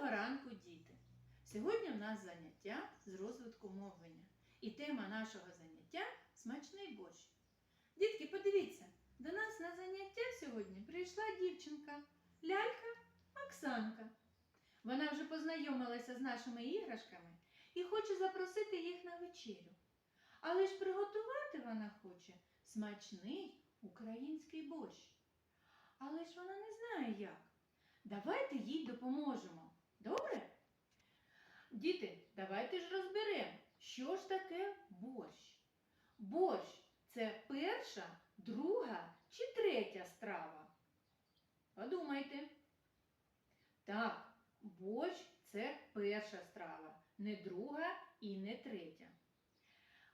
Доброго ранку, діти! Сьогодні у нас заняття з розвитку мовлення. І тема нашого заняття смачний борщ. Дітки, подивіться, до нас на заняття сьогодні прийшла дівчинка, лялька Оксанка. Вона вже познайомилася з нашими іграшками і хоче запросити їх на вечерю. Але ж приготувати вона хоче смачний український борщ. Але ж вона не знає як. Давайте їй допоможемо. Добре? Діти, давайте ж розберемо, що ж таке борщ. Борщ це перша, друга чи третя страва. Подумайте. Так, борщ це перша страва, не друга і не третя.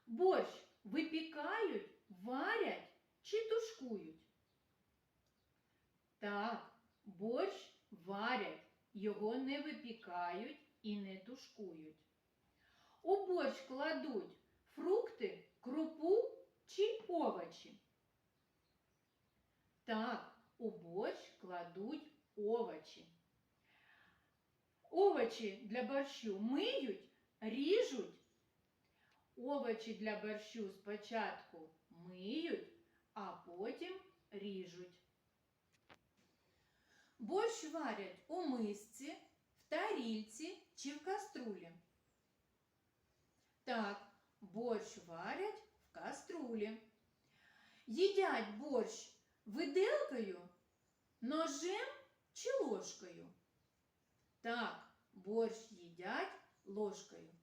Борщ випікають, варять чи тушкують? Так, борщ варять, його не випікають і не тушкують. У борщ кладуть фрукти, крупу чи овочі. Так, у борщ кладуть овочі. Овочі для борщу миють, ріжуть. Овочі для борщу спочатку миють, а потім ріжуть. Борщ варять у мисці, в тарільці чи в каструлі. Так, борщ варять в каструлі. Їдять борщ виделкою, ножем чи ложкою. Так, борщ їдять ложкою.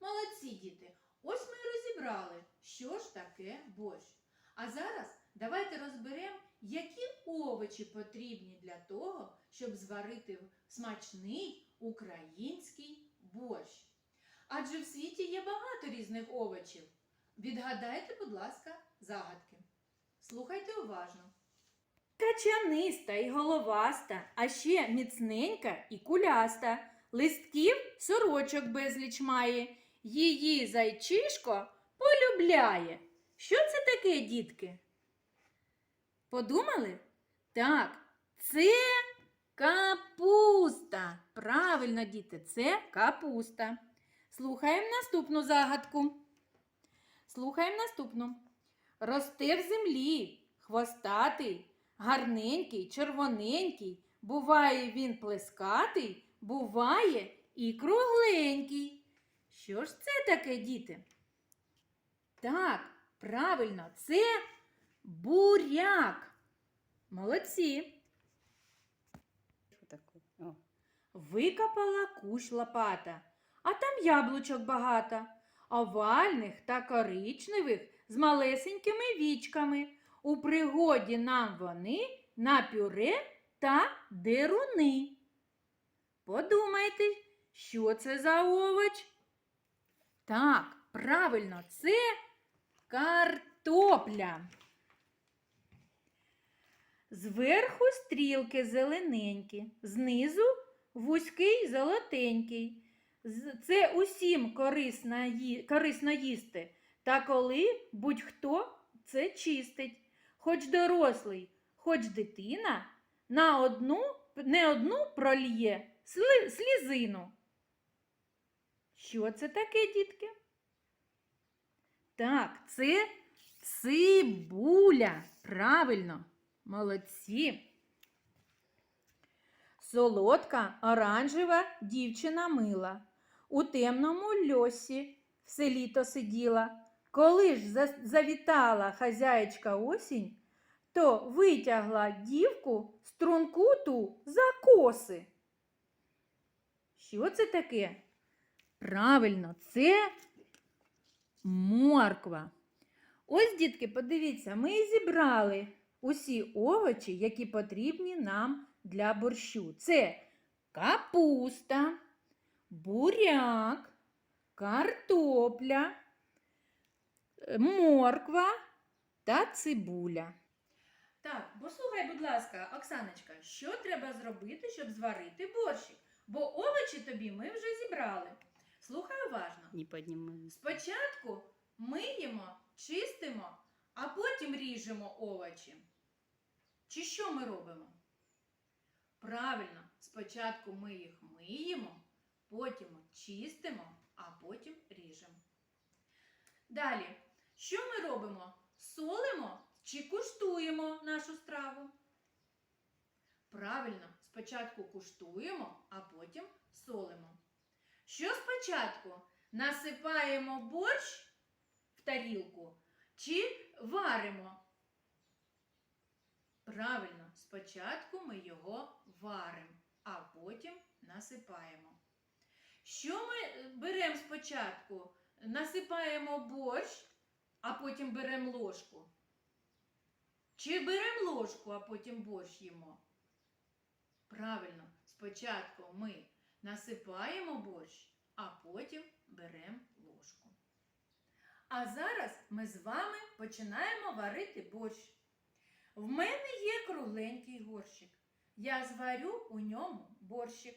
Молодці діти! Ось ми розібрали, що ж таке борщ. А зараз давайте розберемо, які овочі потрібні для того, щоб зварити смачний український борщ. Адже в світі є багато різних овочів. Відгадайте, будь ласка, загадки. Слухайте уважно. Качаниста і головаста, а ще міцненька і куляста. Листків сорочок безліч має. Її зайчишко полюбляє. Що це таке, дітки? Подумали? Так, це капуста. Правильно, діти, це капуста. Слухаємо наступну загадку. Слухаємо наступну. Росте в землі, хвостатий, гарненький, червоненький. Буває він плескатий, буває і кругленький. Що ж це таке, діти? Так, правильно, це буряк. Молодці. Викопала кущ лопата, а там яблучок багато, овальних та коричневих з малесенькими вічками. У пригоді нам вони на пюре та деруни. Подумайте, що це за овоч? Так, правильно, це картопля. Зверху стрілки зелененькі, знизу вузький золотенький. Це усім корисно, ї- корисно їсти. Та коли будь-хто це чистить. Хоч дорослий, хоч дитина, на одну, не одну прольє сли- слізину. Що це таке, дітки? Так, це цибуля. Правильно, молодці. Солодка оранжева дівчина мила. У темному льосі все літо сиділа. Коли ж завітала хазяєчка осінь, то витягла дівку струнку ту за коси. Що це таке? Правильно, це морква. Ось, дітки, подивіться, ми зібрали усі овочі, які потрібні нам для борщу. Це капуста, буряк, картопля, морква та цибуля. Так, послухай, будь ласка, Оксаночка, що треба зробити, щоб зварити борщик? Бо овочі тобі ми вже зібрали. Слухай уважно. не піднімаю. Спочатку миємо, чистимо, а потім ріжемо овочі. Чи що ми робимо? Правильно, спочатку ми їх миємо, потім чистимо, а потім ріжемо. Далі, що ми робимо? Солимо чи куштуємо нашу страву? Правильно, спочатку куштуємо, а потім солимо. Що спочатку? Насипаємо борщ в тарілку чи варимо? Правильно, спочатку ми його варимо, а потім насипаємо. Що ми беремо спочатку? Насипаємо борщ, а потім беремо ложку. Чи беремо ложку, а потім борщ їмо? Правильно, спочатку ми насипаємо борщ, а потім беремо. А зараз ми з вами починаємо варити борщ. В мене є кругленький горщик. Я зварю у ньому борщик.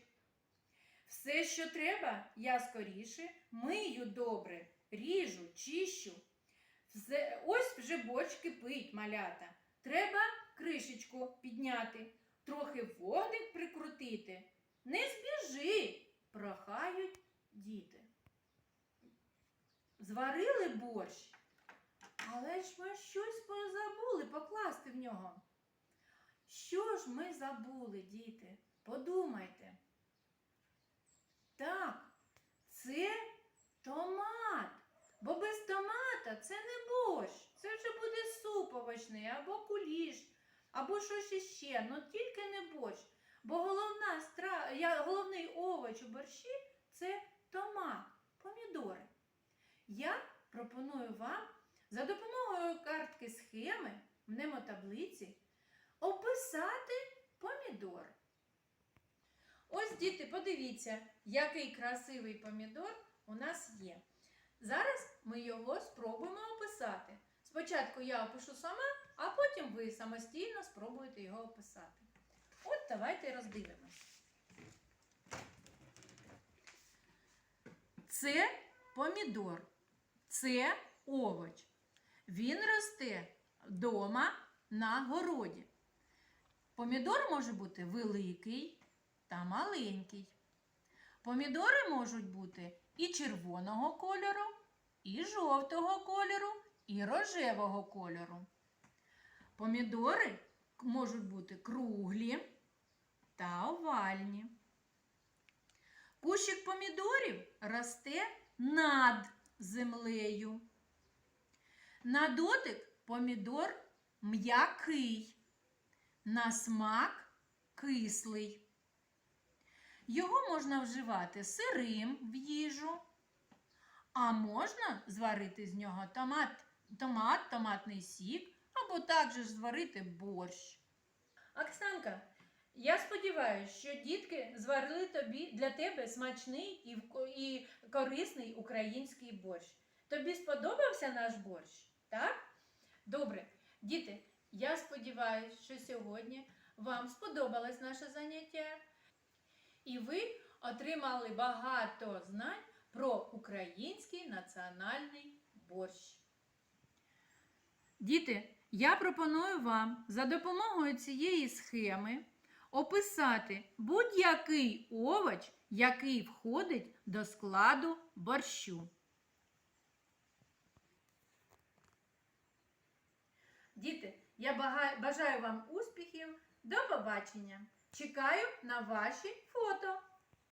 Все, що треба, я скоріше мию добре, ріжу, чищу. Ось вже борщ кипить, малята. Треба кришечку підняти, трохи вогник прикрутити. Не збіжи, прохають діти. Зварили борщ, але ж ми щось позабули покласти в нього. Що ж ми забули, діти? Подумайте. Так, це томат. Бо без томата це не борщ. Це вже буде суп овочний, або куліш, або щось іще, ну тільки не борщ. Бо головна головний овоч у борщі це томат, помідори. Я пропоную вам за допомогою картки схеми в немотаблиці описати помідор. Ось, діти, подивіться, який красивий помідор у нас є. Зараз ми його спробуємо описати. Спочатку я опишу сама, а потім ви самостійно спробуєте його описати. От давайте роздивимось. Це помідор. Це овоч. Він росте вдома на городі. Помідор може бути великий та маленький. Помідори можуть бути і червоного кольору, і жовтого кольору, і рожевого кольору. Помідори можуть бути круглі та овальні. Кущик помідорів росте над землею. На дотик помідор м'який, на смак кислий. Його можна вживати сирим в їжу, а можна зварити з нього томат, томат, томатний сік, або також зварити борщ. Оксанка, я сподіваюся, що дітки зварили тобі для тебе смачний і, корисний український борщ. Тобі сподобався наш борщ? Так? Добре. Діти, я сподіваюся, що сьогодні вам сподобалось наше заняття. І ви отримали багато знань про український національний борщ. Діти, я пропоную вам за допомогою цієї схеми описати будь-який овоч, який входить до складу борщу. Діти, я бажаю вам успіхів. До побачення! Чекаю на ваші фото.